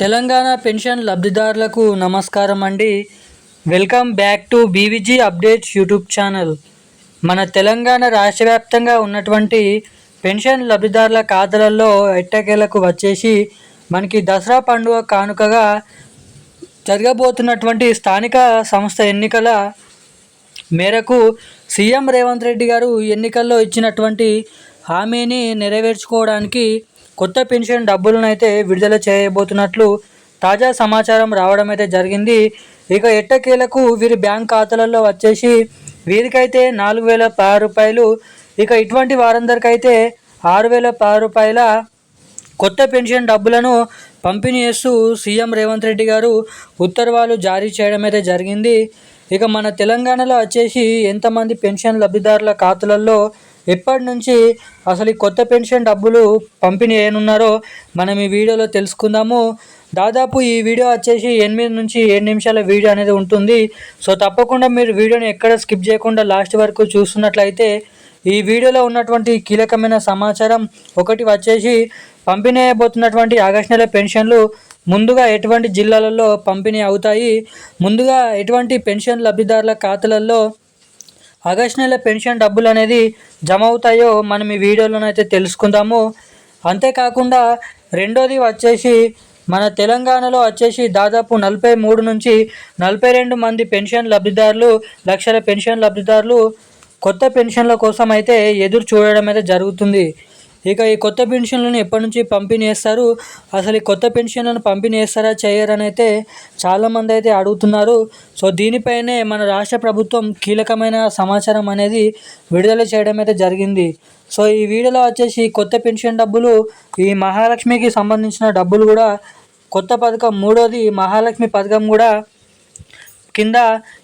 Telangana pension లబ్ధిదారులకు నమస్కారం అండి. Welcome back to BVG updates YouTube channel. మన తెలంగాణ రాష్ట్ర వ్యాప్తంగా ఉన్నటువంటి పెన్షన్ లబ్ధిదారుల ఖాతాలలో ఎట్టకేలకు వచ్చేసి మనకి దసరా పండుగ కానుకగా జరగబోతున్నటువంటి స్థానిక సంస్థ ఎన్నికల మేరకు సీఎం రేవంత్ రెడ్డి గారు ఎన్నికల్లో ఇచ్చినటువంటి హామీని నెరవేర్చుకోవడానికి కొత్త పెన్షన్ డబ్బులను అయితే విడుదల చేయబోతున్నట్లు తాజా సమాచారం రావడం అయితే జరిగింది. ఇక ఎట్టకేలకు వీరి బ్యాంక్ ఖాతాలలో వచ్చేసి వీరికైతే నాలుగు వేల పది రూపాయలు ఇక ఇటువంటి వారందరికైతే ఆరు వేల పది రూపాయల కొత్త పెన్షన్ డబ్బులను పంపిణీ చేస్తూ సీఎం రేవంత్ రెడ్డి గారు ఉత్తర్వులు జారీ చేయడం అయితే జరిగింది. ఇక మన తెలంగాణలో వచ్చేసి ఎంతమంది పెన్షన్ లబ్ధిదారుల ఖాతాలలో ఎప్పటి నుంచి అసలు ఈ కొత్త పెన్షన్ డబ్బులు పంపిణీ ఏనున్నారో మనం ఈ వీడియోలో తెలుసుకుందాము. దాదాపు ఈ వీడియో వచ్చేసి ఎనిమిది నుంచి ఏడు నిమిషాల వీడియో అనేది ఉంటుంది. సో తప్పకుండా మీరు వీడియోని ఎక్కడ స్కిప్ చేయకుండా లాస్ట్ వరకు చూస్తున్నట్లయితే ఈ వీడియోలో ఉన్నటువంటి కీలకమైన సమాచారం ఒకటి వచ్చేసి పంపిణీ అయిపోతున్నటువంటి ఆగస్టు నెల పెన్షన్లు ముందుగా ఎటువంటి జిల్లాలలో పంపిణీ అవుతాయి? ముందుగా ఎటువంటి పెన్షన్ లబ్ధిదారుల ఖాతాలలో ఆగస్ట్ నెల పెన్షన్ డబ్బులు అనేది జమ అవుతాయో మనం ఈ వీడియోలోనైతే తెలుసుకుందాము. అంతేకాకుండా రెండోది వచ్చేసి మన తెలంగాణలో వచ్చేసి దాదాపు నలభై మూడు నుంచి నలభై రెండు మంది పెన్షన్ లబ్ధిదారులు లక్షల పెన్షన్ లబ్ధిదారులు కొత్త పెన్షన్ల కోసం అయితే ఎదురు చూడడం అయితే జరుగుతుంది. ఇక ఈ కొత్త పెన్షన్లను ఎప్పటి నుంచి పంపిణీ చేస్తారు? అసలు ఈ కొత్త పెన్షన్లను పంపిణీ చేస్తారా చేయరని అయితే చాలామంది అయితే అడుగుతున్నారు. సో దీనిపైనే మన రాష్ట్ర ప్రభుత్వం కీలకమైన సమాచారం అనేది విడుదల చేయడం అయితే జరిగింది. సో ఈ వీడియోలో వచ్చేసి కొత్త పెన్షన్ డబ్బులు ఈ మహాలక్ష్మికి సంబంధించిన డబ్బులు కూడా కొత్త పథకం మూడోది మహాలక్ష్మి పథకం కూడా కింద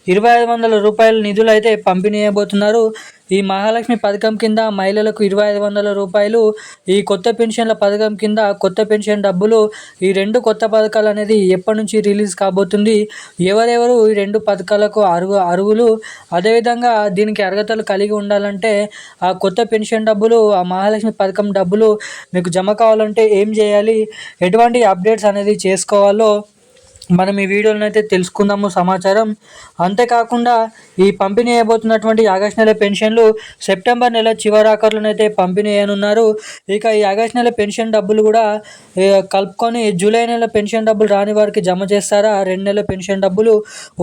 ఇరవై ఐదు వందల రూపాయల నిధులు అయితే పంపిణీ చేయబోతున్నారు ఈ మహాలక్ష్మి పథకం కింద మహిళలకు ఇరవై ఐదు వందల రూపాయలు ఈ కొత్త పెన్షన్ల పథకం కింద కొత్త పెన్షన్ డబ్బులు ఈ రెండు కొత్త పథకాలు అనేది ఎప్పటి నుంచి రిలీజ్ కాబోతుంది ఎవరెవరు ఈ రెండు పథకాలకు అరుగు అర్హులు? అదేవిధంగా దీనికి అర్హతలు కలిగి ఉండాలంటే ఆ కొత్త పెన్షన్ డబ్బులు ఆ మహాలక్ష్మి పథకం డబ్బులు మీకు జమ కావాలంటే ఏం చేయాలి? ఎటువంటి అప్డేట్స్ అనేది చేసుకోవాలో మనం ఈ వీడియోలను అయితే తెలుసుకుందాము సమాచారం. అంతేకాకుండా ఈ పంపిణీ అయిపోతున్నటువంటి ఆగస్ట్ నెల పెన్షన్లు సెప్టెంబర్ నెల చివరాఖరులోనైతే పంపిణీ అయ్యనున్నారు ఇక ఈ ఆగస్ట్ నెల పెన్షన్ డబ్బులు కూడా కలుపుకొని జూలై నెల పెన్షన్ డబ్బులు రాని వారికి జమ చేస్తారా? రెండు నెలల పెన్షన్ డబ్బులు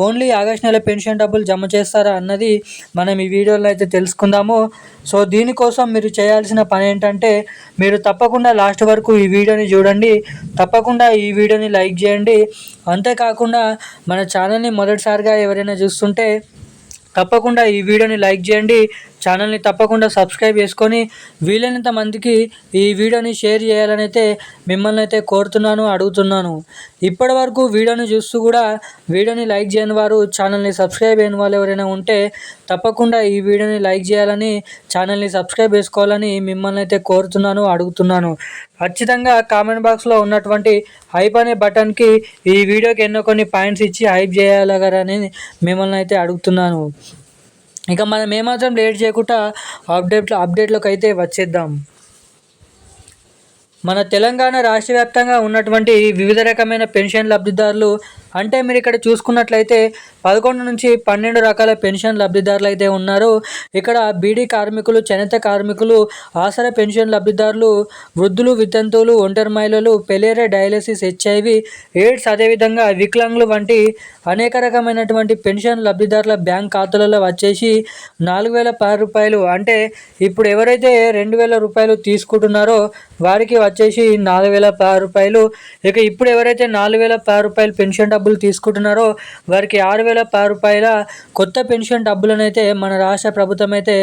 ఓన్లీ ఆగస్ట్ నెల పెన్షన్ డబ్బులు జమ చేస్తారా అన్నది మనం ఈ వీడియోలో అయితే తెలుసుకుందాము. సో దీనికోసం మీరు చేయాల్సిన పని ఏంటంటే మీరు తప్పకుండా లాస్ట్ వరకు ఈ వీడియోని చూడండి. తప్పకుండా ఈ వీడియోని లైక్ చేయండి. అంతేకాకుండా మన ఛానల్ని మొదటిసారిగా ఎవరైనా చూస్తుంటే తప్పకుండా ఈ వీడియోని లైక్ చేయండి ఛానల్ని తప్పకుండా సబ్స్క్రైబ్ చేసుకొని వీలైనంత మందికి ఈ వీడియోని షేర్ చేయాలని అయితే మిమ్మల్ని అయితే కోరుతున్నాను అడుగుతున్నాను. ఇప్పటి వరకు వీడియోని చూస్తూ కూడా వీడియోని లైక్ చేయని వారు ఛానల్ని సబ్స్క్రైబ్ అయిన వాళ్ళు ఎవరైనా ఉంటే తప్పకుండా ఈ వీడియోని లైక్ చేయాలని ఛానల్ని సబ్స్క్రైబ్ చేసుకోవాలని మిమ్మల్ని అయితే కోరుతున్నాను అడుగుతున్నాను. ఖచ్చితంగా కామెంట్ బాక్స్లో ఉన్నటువంటి హైప్ అనే బటన్కి ఈ వీడియోకి ఎన్నో కొన్ని పాయింట్స్ ఇచ్చి హైప్ చేయాలని మిమ్మల్ని అయితే అడుగుతున్నాను. ఇక మనం ఏమాత్రం లేట్ చేయకుండా అప్డేట్ అప్డేట్లోకి అయితే వచ్చేద్దాం. మన తెలంగాణ రాష్ట్ర వ్యాప్తంగా ఉన్నటువంటి వివిధ రకమైన పెన్షన్ లబ్ధిదారులు అంటే మీరు ఇక్కడ చూసుకున్నట్లయితే పదకొండు నుంచి పన్నెండు రకాల పెన్షన్ లబ్ధిదారులు అయితే ఉన్నారు. ఇక్కడ బీడీ కార్మికులు చేనేత కార్మికులు ఆసరా పెన్షన్ లబ్ధిదారులు వృద్ధులు వితంతువులు ఒంటరి మహిళలు పెలేరే డయాలసిస్ హెచ్ఐవి ఎయిడ్స్ అదేవిధంగా వికలాంగులు వంటి అనేక రకమైనటువంటి పెన్షన్ లబ్ధిదారుల బ్యాంక్ ఖాతాలలో వచ్చేసి నాలుగు వేల పది రూపాయలు అంటే ఇప్పుడు ఎవరైతే రెండు వేల రూపాయలు తీసుకుంటున్నారో వారికి వచ్చేసి నాలుగు వేల పది రూపాయలు. ఇక ఇప్పుడు ఎవరైతే నాలుగు వేల పది రూపాయలు పెన్షన్ డబ్బులు తీసుకుంటున్నారో వారికి ఆరు వేల పది రూపాయల కొత్త పెన్షన్ డబ్బులను అయితే మన రాష్ట్ర ప్రభుత్వం అయితే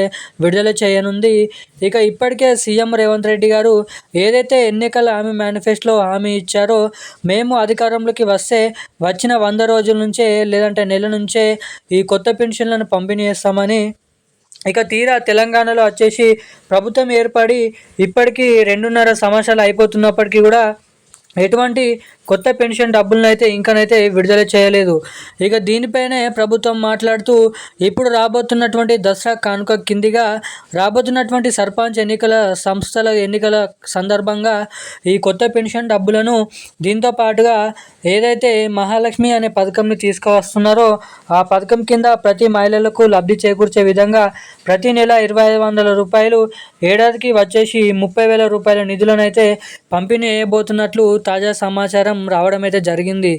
విడుదల చేయనుంది. ఇక ఇప్పటికే సీఎం రేవంత్ రెడ్డి గారు ఏదైతే ఎన్నికల హామీ మేనిఫెస్టోలో హామీ ఇచ్చారో మేము అధికారంలోకి వస్తే వచ్చిన వంద రోజుల నుంచే లేదంటే నెల నుంచే ఈ కొత్త పెన్షన్లను పంపిణీ చేస్తామని ఇక తీరా తెలంగాణలో వచ్చేసి ప్రభుత్వం ఏర్పడి ఇప్పటికీ రెండున్నర సంవత్సరాలు అయిపోతున్నప్పటికీ కూడా ఎటువంటి కొత్త పెన్షన్ డబ్బులను అయితే ఇంకనైతే విడుదల చేయలేదు. ఇక దీనిపైనే ప్రభుత్వం మాట్లాడుతూ ఇప్పుడు రాబోతున్నటువంటి దసరా కానుక కిందిగా రాబోతున్నటువంటి సర్పంచ్ ఎన్నికల సంస్థల ఎన్నికల సందర్భంగా ఈ కొత్త పెన్షన్ డబ్బులను దీంతో పాటుగా ఏదైతే మహాలక్ష్మి అనే పథకంని తీసుకువస్తున్నారో ఆ పథకం కింద ప్రతి మహిళలకు లబ్ధి చేకూర్చే విధంగా ప్రతి నెల ఇరవై ఐదు వందల రూపాయలు ఏడాదికి వచ్చేసి ముప్పై వేల రూపాయల నిధులను అయితే పంపిణీ చేయబోతున్నట్లు తాజా సమాచారం రావడం అయితే జరిగింది.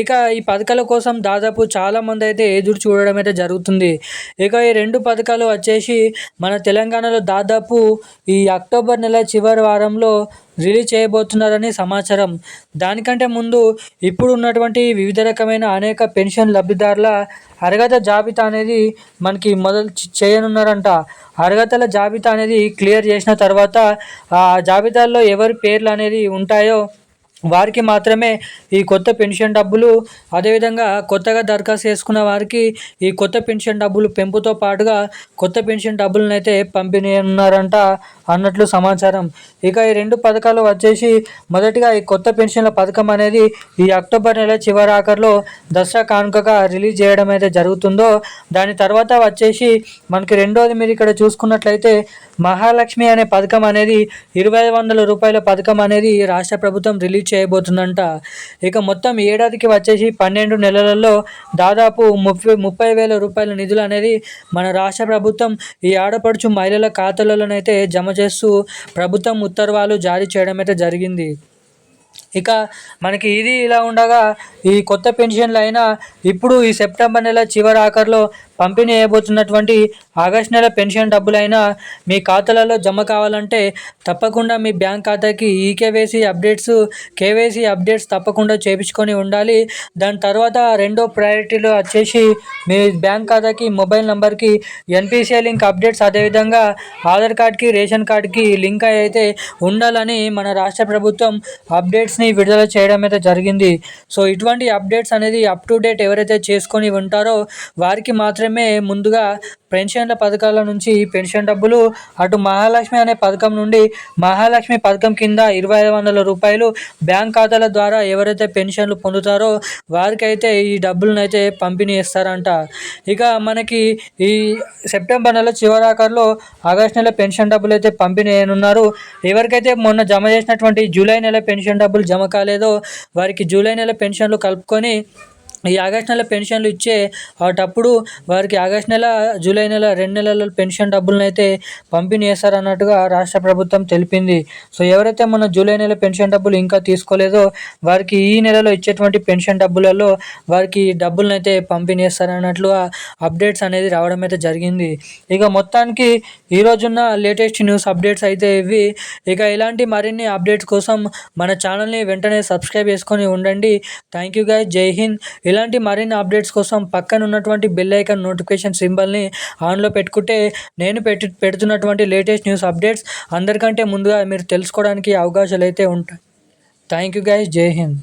ఇక ఈ పథకాల కోసం దాదాపు చాలామంది అయితే ఎదురు చూడడం అయితే జరుగుతుంది. ఇక ఈ రెండు పథకాలు వచ్చేసి మన తెలంగాణలో దాదాపు ఈ అక్టోబర్ నెల చివరి వారంలో రిలీజ్ చేయబోతున్నారని సమాచారం. దానికంటే ముందు ఇప్పుడు ఉన్నటువంటి వివిధ రకమైన అనేక పెన్షన్ లబ్ధిదారుల అర్హత జాబితా అనేది మనకి మొదలు చేయనున్నారంట. అర్హతల జాబితా అనేది క్లియర్ చేసిన తర్వాత ఆ జాబితాల్లో ఎవరి పేర్లు అనేది ఉంటాయో వారికి మాత్రమే ఈ కొత్త పెన్షన్ డబ్బులు అదేవిధంగా కొత్తగా దరఖాస్తు చేసుకున్న వారికి ఈ కొత్త పెన్షన్ డబ్బులు పెంపుతో పాటుగా కొత్త పెన్షన్ డబ్బులను అయితే పంపిణీ ఉన్నారంట అన్నట్లు సమాచారం. ఇక ఈ రెండు పథకాలు వచ్చేసి మొదటిగా ఈ కొత్త పెన్షన్ల పథకం అనేది ఈ అక్టోబర్ నెల చివరి ఆఖరిలో దసరా కానుకగా రిలీజ్ చేయడం అయితే జరుగుతుందో దాని తర్వాత వచ్చేసి మనకి రెండోది మీరు ఇక్కడ చూసుకున్నట్లయితే మహాలక్ష్మి అనే పథకం అనేది ఇరవై వందల రూపాయల పథకం అనేది రాష్ట్ర ప్రభుత్వం రిలీజ్ చేయబోతుందంట. ఇక మొత్తం ఏడాదికి వచ్చేసి పన్నెండు నెలలలో దాదాపు ముప్పై ముప్పై వేల రూపాయల నిధులు అనేది మన రాష్ట్ర ప్రభుత్వం ఈ ఆడపడుచు మహిళల ఖాతాలలోనైతే జమ చేస్తూ ప్రభుత్వం ఉత్తర్వులు జారీ చేయడం అయితే జరిగింది. ఇక మనకి ఇది ఇలా ఉండగా ఈ కొత్త పెన్షన్లు అయినా ఇప్పుడు ఈ సెప్టెంబర్ నెల చివరి ఆఖరిలో పంపిణీ చేయబోతున్నటువంటి ఆగస్ట్ నెల పెన్షన్ డబ్బులైనా మీ ఖాతాలలో జమ కావాలంటే తప్పకుండా మీ బ్యాంక్ ఖాతాకి ఈకేవైసీ అప్డేట్స్ కేవైసీ అప్డేట్స్ తప్పకుండా చేయించుకొని ఉండాలి. దాని తర్వాత రెండో ప్రయారిటీలో వచ్చేసి మీ బ్యాంక్ ఖాతాకి మొబైల్ నెంబర్కి ఎన్పిసిఐ లింక్ అప్డేట్స్ అదేవిధంగా ఆధార్ కార్డ్కి రేషన్ కార్డ్కి లింక్ అయితే ఉండాలని మన రాష్ట్ర ప్రభుత్వం అప్డేట్స్ని విడుదల చేయడం అయితే జరిగింది. సో ఇటువంటి అప్డేట్స్ అనేది అప్ టు డేట్ ఎవరైతే చేసుకొని ఉంటారో వారికి మాత్రమే ముందుగా పెన్షన్ల పథకాల నుంచి పెన్షన్ డబ్బులు అటు మహాలక్ష్మి అనే పథకం నుండి మహాలక్ష్మి పథకం కింద ఇరవై ఐదు వందల రూపాయలు బ్యాంక్ ఖాతాల ద్వారా ఎవరైతే పెన్షన్లు పొందుతారో వారికైతే ఈ డబ్బులను అయితే పంపిణీ చేస్తారంట. ఇక మనకి ఈ సెప్టెంబర్ నెల చివరాఖరులో ఆగస్ట్ నెల పెన్షన్ డబ్బులు అయితే పంపిణీ చేయనున్నారు. ఎవరికైతే మొన్న జమ చేసినటువంటి జూలై నెల పెన్షన్ డబ్బులు జమ కాలేదో వారికి జూలై నెల పెన్షన్లు కలుపుకొని ఈ ఆగస్ట్ నెల పెన్షన్లు ఇచ్చే వాటప్పుడు వారికి ఆగస్ట్ నెల జూలై నెల రెండు నెలల పెన్షన్ డబ్బులను అయితే పంపిణీ చేస్తారన్నట్టుగా రాష్ట్ర ప్రభుత్వం తెలిపింది. సో ఎవరైతే మన జూలై నెల పెన్షన్ డబ్బులు ఇంకా తీసుకోలేదో వారికి ఈ నెలలో ఇచ్చేటువంటి పెన్షన్ డబ్బులలో వారికి డబ్బులను అయితే పంపిణీ చేస్తారన్నట్లుగా అప్డేట్స్ అనేది రావడం అయితే జరిగింది. ఇక మొత్తానికి ఈ రోజున్న లేటెస్ట్ న్యూస్ అప్డేట్స్ అయితే ఇవి. ఇక ఇలాంటి మరిన్ని అప్డేట్స్ కోసం మన ఛానల్ని వెంటనే సబ్స్క్రైబ్ చేసుకొని ఉండండి. థ్యాంక్ యూ గాయ్ జై హింద్. ఇలాంటి మరిన్ని అప్డేట్స్ కోసం పక్కన ఉన్నటువంటి బెల్ ఐకాన్ నోటిఫికేషన్ సింబల్ని ఆన్లో పెట్టుకుంటే నేను పెట్టి పెడుతున్నటువంటి లేటెస్ట్ న్యూస్ అప్డేట్స్ అందరికంటే ముందుగా మీరు తెలుసుకోవడానికి అవకాశాలు అయితే ఉంటాయి. థ్యాంక్ యూ గైస్ జై హింద్